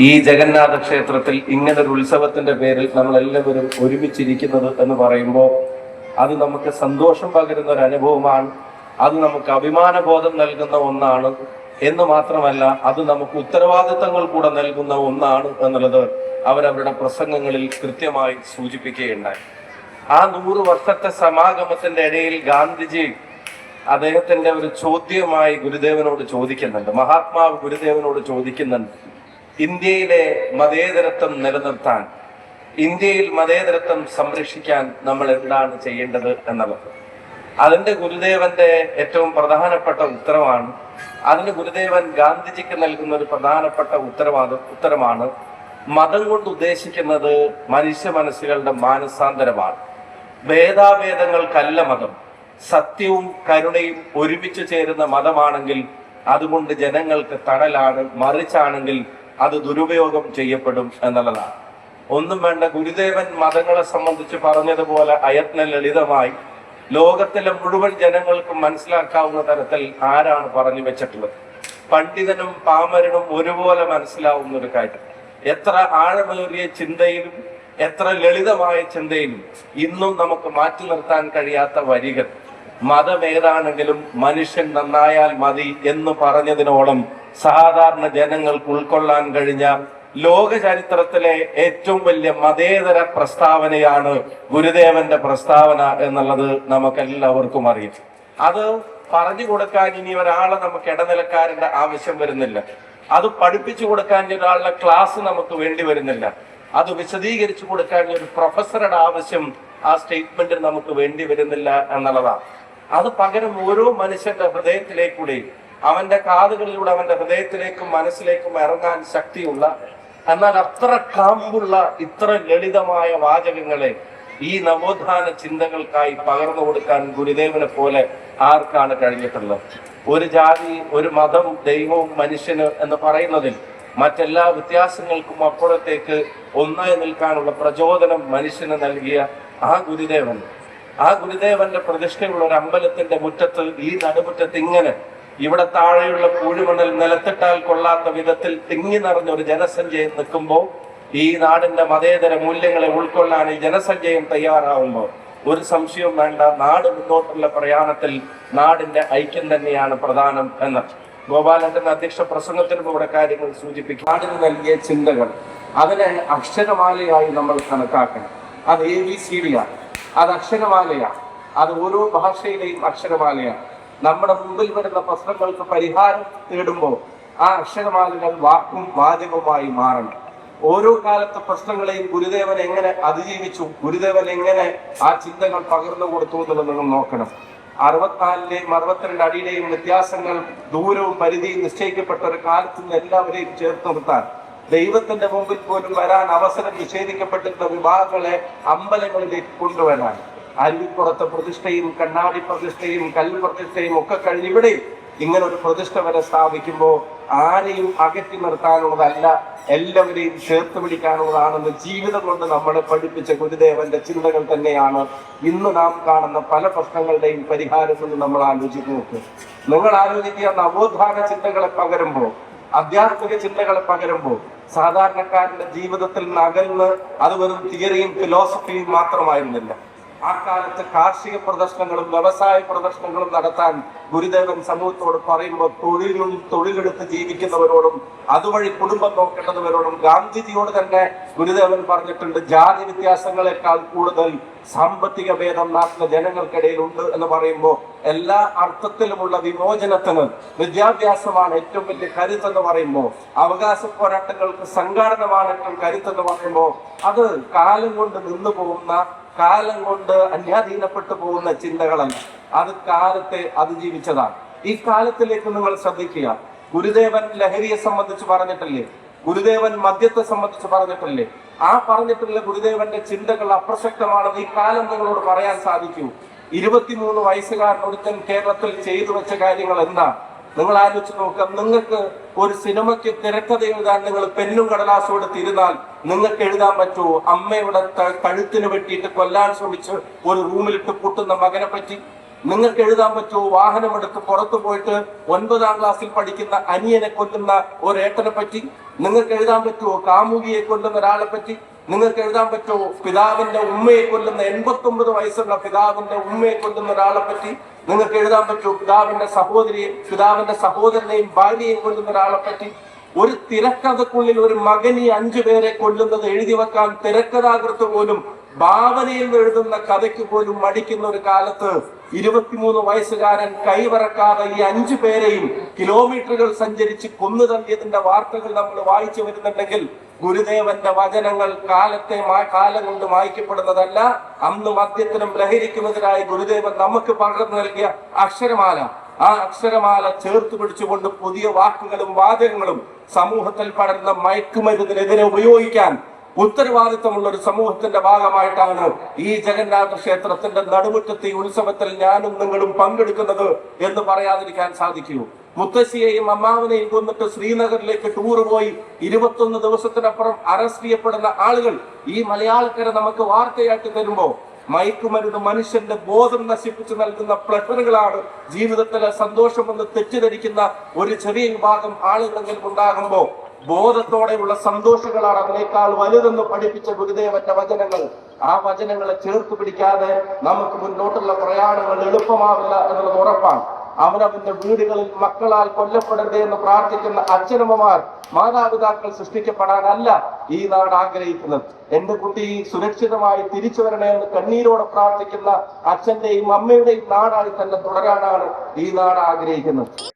ഈ ജഗന്നാഥ ക്ഷേത്രത്തിൽ ഇങ്ങനൊരു ഉത്സവത്തിന്റെ പേരിൽ നമ്മൾ എല്ലാവരും ഒരുമിച്ചിരിക്കുന്നത് എന്ന് പറയുമ്പോൾ അത് നമുക്ക് സന്തോഷം പകരുന്ന ഒരു അനുഭവമാണ്. അത് നമുക്ക് അഭിമാനബോധം നൽകുന്ന ഒന്നാണ്. എന്ന് മാത്രമല്ല അത് നമുക്ക് ഉത്തരവാദിത്തങ്ങൾ കൂടെ നൽകുന്ന ഒന്നാണ് എന്നുള്ളത് അവരവരുടെ പ്രസംഗങ്ങളിൽ കൃത്യമായി സൂചിപ്പിക്കുകയുണ്ടായി. ആ നൂറ് വർഷത്തെ സമാഗമത്തിന്റെ ഇടയിൽ ഗാന്ധിജി അദ്ദേഹത്തിന്റെ ഒരു ചോദ്യമായി ഗുരുദേവനോട് ചോദിക്കുന്നുണ്ട്. മഹാത്മാവ് ഗുരുദേവനോട് ചോദിക്കുന്നുണ്ട്. ഇന്ത്യയിലെ മതേതരത്വം നിലനിർത്താൻ ഇന്ത്യയിൽ മതേതരത്വം സംരക്ഷിക്കാൻ നമ്മൾ എന്താണ് ചെയ്യേണ്ടത് എന്നുള്ളത് അതിന്റെ ഗുരുദേവന്റെ ഏറ്റവും പ്രധാനപ്പെട്ട ഉത്തരവാണ് അതിന് ഗുരുദേവൻ ഗാന്ധിജിക്ക് നൽകുന്ന ഒരു പ്രധാനപ്പെട്ട ഉത്തരവാദം ഉത്തരമാണ് മതം കൊണ്ട് ഉദ്ദേശിക്കുന്നത് മനുഷ്യ മനസ്സുകളുടെ മാനസാന്തരമാണ്. ഭേദാഭേദങ്ങൾക്കല്ല മതം സത്യവും കരുണയും ഒരുമിച്ച് ചേരുന്ന മതമാണെങ്കിൽ അതുകൊണ്ട് ജനങ്ങൾക്ക് തടലാണ് മറിച്ചാണെങ്കിൽ അത് ദുരുപയോഗം ചെയ്യപ്പെടും എന്നുള്ളതാണ്. ഒന്നും വേണ്ട ഗുരുദേവൻ മതങ്ങളെ സംബന്ധിച്ച് പറഞ്ഞതുപോലെ അയത്ന ലളിതമായി ലോകത്തിലെ മുഴുവൻ ജനങ്ങൾക്കും മനസ്സിലാക്കാവുന്ന തരത്തിൽ ആരാണ് പറഞ്ഞു വെച്ചിട്ടുള്ളത്? പണ്ഡിതനും പാമരനും ഒരുപോലെ മനസ്സിലാവുന്ന ഒരു കാര്യം. എത്ര ആഴമേറിയ ചിന്തയിലും എത്ര ലളിതമായ ചിന്തയിലും ഇന്നും നമുക്ക് മാറ്റി നിർത്താൻ കഴിയാത്ത വരികൾ. മതമേതാണെങ്കിലും മനുഷ്യൻ നന്നായാൽ മതി എന്ന് പറഞ്ഞതിനോളം സാധാരണ ജനങ്ങൾക്ക് ഉൾക്കൊള്ളാൻ കഴിഞ്ഞ ലോക ചരിത്രത്തിലെ ഏറ്റവും വലിയ മതേതര പ്രസ്താവനയാണ് ഗുരുദേവന്റെ പ്രസ്താവന എന്നുള്ളത് നമുക്ക് എല്ലാവർക്കും അറിയാം. അത് പറഞ്ഞു കൊടുക്കാൻ ഇനി ഒരാളെ നമുക്ക് ഇടനിലക്കാരന്റെ ആവശ്യം വരുന്നില്ല. അത് പഠിപ്പിച്ചു കൊടുക്കാൻ ഒരാളുടെ ക്ലാസ് നമുക്ക് വേണ്ടി വരുന്നില്ല. അത് വിശദീകരിച്ചു കൊടുക്കാൻ ഒരു പ്രൊഫസറുടെ ആവശ്യം ആ സ്റ്റേറ്റ്മെന്റിൽ നമുക്ക് വേണ്ടി വരുന്നില്ല എന്നുള്ളതാണ്. അത് പകരം ഓരോ മനുഷ്യന്റെ ഹൃദയത്തിലേക്കൂടെ അവന്റെ കാതുകളിലൂടെ അവന്റെ ഹൃദയത്തിലേക്കും മനസ്സിലേക്കും ഇറങ്ങാൻ ശക്തിയുള്ള എന്നാൽ അത്ര കാമ്പുള്ള ഇത്ര ലളിതമായ വാചകങ്ങളെ ഈ നവോത്ഥാന ചിന്തകൾക്കായി പകർന്നു കൊടുക്കാൻ ഗുരുദേവനെ പോലെ ആർക്കാണ് കഴിഞ്ഞിട്ടുള്ളത്? ഒരു ജാതി ഒരു മതം ദൈവവും മനുഷ്യന് എന്ന് പറയുന്നതിൽ മറ്റെല്ലാ വ്യത്യാസങ്ങൾക്കും അപ്പുറത്തേക്ക് ഒന്നായി നിൽക്കാനുള്ള പ്രചോദനം മനുഷ്യന് നൽകിയ ആ ഗുരുദേവൻ. ആ ഗുരുദേവന്റെ പ്രതിഷ്ഠയുള്ള ഒരു അമ്പലത്തിന്റെ മുറ്റത്ത് ഈ നടുമുറ്റത്ത് ഇങ്ങനെ ഇവിടെ താഴെയുള്ള പൂഴുമണൽ നിലത്തിട്ടാൽ കൊള്ളാത്ത വിധത്തിൽ തിങ്ങി നിറഞ്ഞ ഒരു ജനസഞ്ചയം നിൽക്കുമ്പോൾ ഈ നാടിന്റെ മതേതര മൂല്യങ്ങളെ ഉൾക്കൊള്ളാൻ ഈ ജനസഞ്ചയം തയ്യാറാവുമ്പോൾ ഒരു സംശയവും വേണ്ട നാട് മുന്നോട്ടുള്ള പ്രയാണത്തിൽ നാടിന്റെ ഐക്യം തന്നെയാണ് പ്രധാനം എന്ന്. ഗോപാലന്റെ അധ്യക്ഷ പ്രസംഗത്തിന് ഇവിടെ കാര്യങ്ങൾ സൂചിപ്പിക്കും. നാടിന് നൽകിയ ചിന്തകൾ അതിനെ അക്ഷരമാലയായി നമ്മൾ കണക്കാക്കണം. അത് എ ബി സി ഡി ആണ്. അത് അക്ഷരമാലയാണ് അത് ഓരോ ഭാഷയിലെയും അക്ഷരമാലയാണ് നമ്മുടെ മുമ്പിൽ വരുന്ന പ്രശ്നങ്ങൾക്ക് പരിഹാരം തേടുമ്പോൾ ആ അക്ഷരമാലകൾ വാക്കും വാചകവുമായി മാറണം. ഓരോ കാലത്തെ പ്രശ്നങ്ങളെയും ഗുരുദേവൻ എങ്ങനെ അതിജീവിച്ചു ഗുരുദേവൻ എങ്ങനെ ആ ചിന്തകൾ പകർന്നു കൊടുത്തു എന്നുള്ളത് നിങ്ങൾ നോക്കണം. അറുപത്തിനാലിലെയും അറുപത്തിരണ്ട് അടിയിലെയും വ്യത്യാസങ്ങൾ ദൂരവും പരിധിയും നിശ്ചയിക്കപ്പെട്ട ഒരു കാലത്ത് നിന്ന് എല്ലാവരെയും ചേർത്ത് നിർത്താൻ ദൈവത്തിന്റെ മുമ്പിൽ പോലും വരാൻ അവസരം നിഷേധിക്കപ്പെട്ടിരുന്ന വിവാഹങ്ങളെ അമ്പലങ്ങളിലേക്ക് കൊണ്ടുവരാൻ അരുവിപ്പുറത്തെ പ്രതിഷ്ഠയും കണ്ണാടി പ്രതിഷ്ഠയും കല്ല് പ്രതിഷ്ഠയും ഒക്കെ കഴിഞ്ഞ് ഇവിടെ ഇങ്ങനെ ഒരു പ്രതിഷ്ഠ വരെ സ്ഥാപിക്കുമ്പോൾ ആരെയും അകറ്റി നിർത്താനുള്ളതല്ല എല്ലാവരെയും ചേർത്ത് പിടിക്കാനുള്ളതാണെന്ന് ജീവിതം കൊണ്ട് നമ്മളെ പഠിപ്പിച്ച ഗുരുദേവന്റെ ചിന്തകൾ തന്നെയാണ് ഇന്ന് നാം കാണുന്ന പല പ്രശ്നങ്ങളുടെയും പരിഹാരം എന്ന് നമ്മൾ നോക്കുക നിങ്ങൾ ആലോചിക്കുക നവോത്ഥാന ചിന്തകളെ പകരുമ്പോൾ ആധ്യാത്മിക ചിന്തകളെ പകരുമ്പോൾ സാധാരണക്കാരന്റെ ജീവിതത്തിൽ നിന്ന് അകന്ന് അത് വെറും തിയറിയും ഫിലോസഫിയും മാത്രമായിരുന്നില്ല. ആ കാലത്ത് കാർഷിക പ്രദർശനങ്ങളും വ്യവസായ പ്രദർശനങ്ങളും നടത്താൻ ഗുരുദേവൻ സമൂഹത്തോട് പറയുമ്പോൾ തൊഴിലും തൊഴിലെടുത്ത് ജീവിക്കുന്നവരോടും അതുവഴി കുടുംബം നോക്കേണ്ടവരോടും ഗാന്ധിജിയോട് തന്നെ ഗുരുദേവൻ പറഞ്ഞിട്ടുണ്ട് ജാതി വ്യത്യാസങ്ങളെക്കാൾ കൂടുതൽ സാമ്പത്തിക ഭേദം നാട്ടിലെ ജനങ്ങൾക്കിടയിൽ ഉണ്ട് എന്ന് പറയുമ്പോൾ എല്ലാ അർത്ഥത്തിലുമുള്ള വിമോചനത്തിന് വിദ്യാഭ്യാസമാണ് ഏറ്റവും വലിയ കരുത്തെന്ന് പറയുമ്പോൾ അവകാശ പോരാട്ടങ്ങൾക്ക് സംഘാടനമാണ് ഏറ്റവും കരുത്തെന്ന് പറയുമ്പോൾ അത് കാലം കൊണ്ട് നിന്നു പോകുന്ന കാലം കൊണ്ട് അന്യാധീനപ്പെട്ടു പോകുന്ന ചിന്തകളല്ല. അത് കാലത്തെ അതിജീവിച്ചതാണ്. ഈ കാലത്തിലേക്ക് നിങ്ങൾ ശ്രദ്ധിക്കുക. ഗുരുദേവൻ ലഹരിയെ സംബന്ധിച്ച് പറഞ്ഞിട്ടില്ലേ? ഗുരുദേവൻ മദ്യത്തെ സംബന്ധിച്ച് പറഞ്ഞിട്ടില്ലേ? ആ പറഞ്ഞിട്ടുള്ള ഗുരുദേവന്റെ ചിന്തകൾ അപ്രസക്തമാണെന്ന് ഈ കാലം നിങ്ങളോട് പറയാൻ സാധിക്കൂ. ഇരുപത്തിമൂന്ന് വയസ്സുകാരൻ ഒരുത്തൻ കേരളത്തിൽ ചെയ്തു വെച്ച കാര്യങ്ങൾ എന്താ? നിങ്ങൾ ആലോചിച്ച് നോക്കാം നിങ്ങൾക്ക് ഒരു സിനിമയ്ക്ക് തിരക്കഥ എഴുതാൻ നിങ്ങൾ പെന്നും കടലാസും തിരുന്നാൽ നിങ്ങൾക്ക് എഴുതാൻ പറ്റുമോ? അമ്മയുടെ കഴുത്തിന് വെട്ടിയിട്ട് കൊല്ലാൻ ശ്രമിച്ച് ഒരു റൂമിലിട്ട് പൂട്ടുന്ന മകനെ പറ്റി നിങ്ങൾക്ക് എഴുതാൻ പറ്റുമോ? വാഹനമെടുത്ത് പുറത്തു പോയിട്ട് ഒൻപതാം ക്ലാസ്സിൽ പഠിക്കുന്ന അനിയനെ കൊല്ലുന്ന ഒരേട്ടനെ പറ്റി നിങ്ങൾക്ക് എഴുതാൻ പറ്റുമോ? കാമുകിയെ കൊല്ലുന്ന ഒരാളെ പറ്റി നിങ്ങൾക്ക് എഴുതാൻ പറ്റുമോ പിതാവിന്റെ ഉമ്മയെ കൊല്ലുന്ന എൺപത്തി ഒമ്പത് വയസ്സുള്ള പിതാവിന്റെ ഉമ്മയെ കൊല്ലുന്ന ഒരാളെ പറ്റി നിങ്ങൾക്ക് എഴുതാൻ പറ്റുമോ പിതാവിന്റെ സഹോദരിയെ പിതാവിന്റെ സഹോദരനെയും ഭാര്യയെയും കൊല്ലുന്ന ഒരാളെ പറ്റി ഒരു തിരക്കഥക്കുള്ളിൽ ഒരു മകനി അഞ്ചു പേരെ കൊല്ലുന്നത് എഴുതി വെക്കാൻ തിരക്കഥാകൃത്ത് പോലും ഭാവനയിൽ എഴുതുന്ന കഥയ്ക്ക് പോലും മടിക്കുന്ന ഒരു കാലത്ത് ഇരുപത്തിമൂന്ന് വയസ്സുകാരൻ കൈവറക്കാതെ ഈ അഞ്ചു പേരെയും കിലോമീറ്ററുകൾ സഞ്ചരിച്ച് കൊന്നു തള്ളിയതിന്റെ വാർത്തകൾ നമ്മൾ വായിച്ചു വരുന്നുണ്ടെങ്കിൽ ഗുരുദേവന്റെ വചനങ്ങൾ കാലത്തെ കാലം കൊണ്ട് വായിക്കപ്പെടുന്നതല്ല അന്ന് മദ്യത്തിനും ലഹരിക്കുന്നതിനായി ഗുരുദേവൻ നമുക്ക് പകർന്നു നൽകിയ അക്ഷരമാല. ആ അക്ഷരമാല ചേർത്ത് പിടിച്ചുകൊണ്ട് പുതിയ വാക്കുകളും വാചകങ്ങളും സമൂഹത്തിൽ പടരുന്ന മയക്കുമരുന്നിനെതിരെ ഉപയോഗിക്കാൻ ഉത്തരവാദിത്തമുള്ള ഒരു സമൂഹത്തിന്റെ ഭാഗമായിട്ടാണ് ഈ ജഗന്നാഥ ക്ഷേത്രത്തിന്റെ നടുമുറ്റത്തെ ഈ ഉത്സവത്തിൽ ഞാനും നിങ്ങളും പങ്കെടുക്കുന്നത് എന്ന് പറയാതിരിക്കാൻ സാധിക്കൂ. മുത്തശ്ശിയെയും അമ്മാവനെയും കൊന്നിട്ട് ശ്രീനഗറിലേക്ക് ടൂർ പോയി ഇരുപത്തൊന്ന് ദിവസത്തിനപ്പുറം അറസ്റ്റ് ചെയ്യപ്പെടുന്ന ആളുകൾ ഈ മലയാളക്കര നമുക്ക് വാർത്തയായിട്ട് തരുമ്പോ മയക്കുമരുന്ന് മനുഷ്യന്റെ ബോധം നശിപ്പിച്ചു നൽകുന്ന പ്ലഷറുകളാണ് ജീവിതത്തിലെ സന്തോഷമെന്ന് തെറ്റിദ്ധരിക്കുന്ന ഒരു ചെറിയ വിഭാഗം ആളുകളെങ്കിലും ഉണ്ടാകുമ്പോ ബോധത്തോടെയുള്ള സന്തോഷങ്ങളാണ് അതിനേക്കാൾ വലുതെന്ന് പഠിപ്പിച്ച ഗുരുദേവന്റെ വചനങ്ങൾ. ആ വചനങ്ങളെ ചേർത്ത് പിടിക്കാതെ നമുക്ക് മുന്നോട്ടുള്ള പ്രയാണങ്ങൾ എളുപ്പമാവില്ല എന്നുള്ളത് ഉറപ്പാണ്. അവനവന്റെ വീടുകളിൽ മക്കളാൽ കൊല്ലപ്പെടരുതേ എന്ന് പ്രാർത്ഥിക്കുന്ന അച്ഛനമ്മമാർ മാതാപിതാക്കൾ സൃഷ്ടിക്കപ്പെടാനല്ല ഈ നാട് ആഗ്രഹിക്കുന്നത്. എന്റെ കുട്ടി സുരക്ഷിതമായി തിരിച്ചു വരണേ എന്ന് കണ്ണീരോടെ പ്രാർത്ഥിക്കുന്ന അച്ഛന്റെയും അമ്മയുടെയും നാടായി തന്നെ തുടരാനാണ് ഈ നാട് ആഗ്രഹിക്കുന്നത്.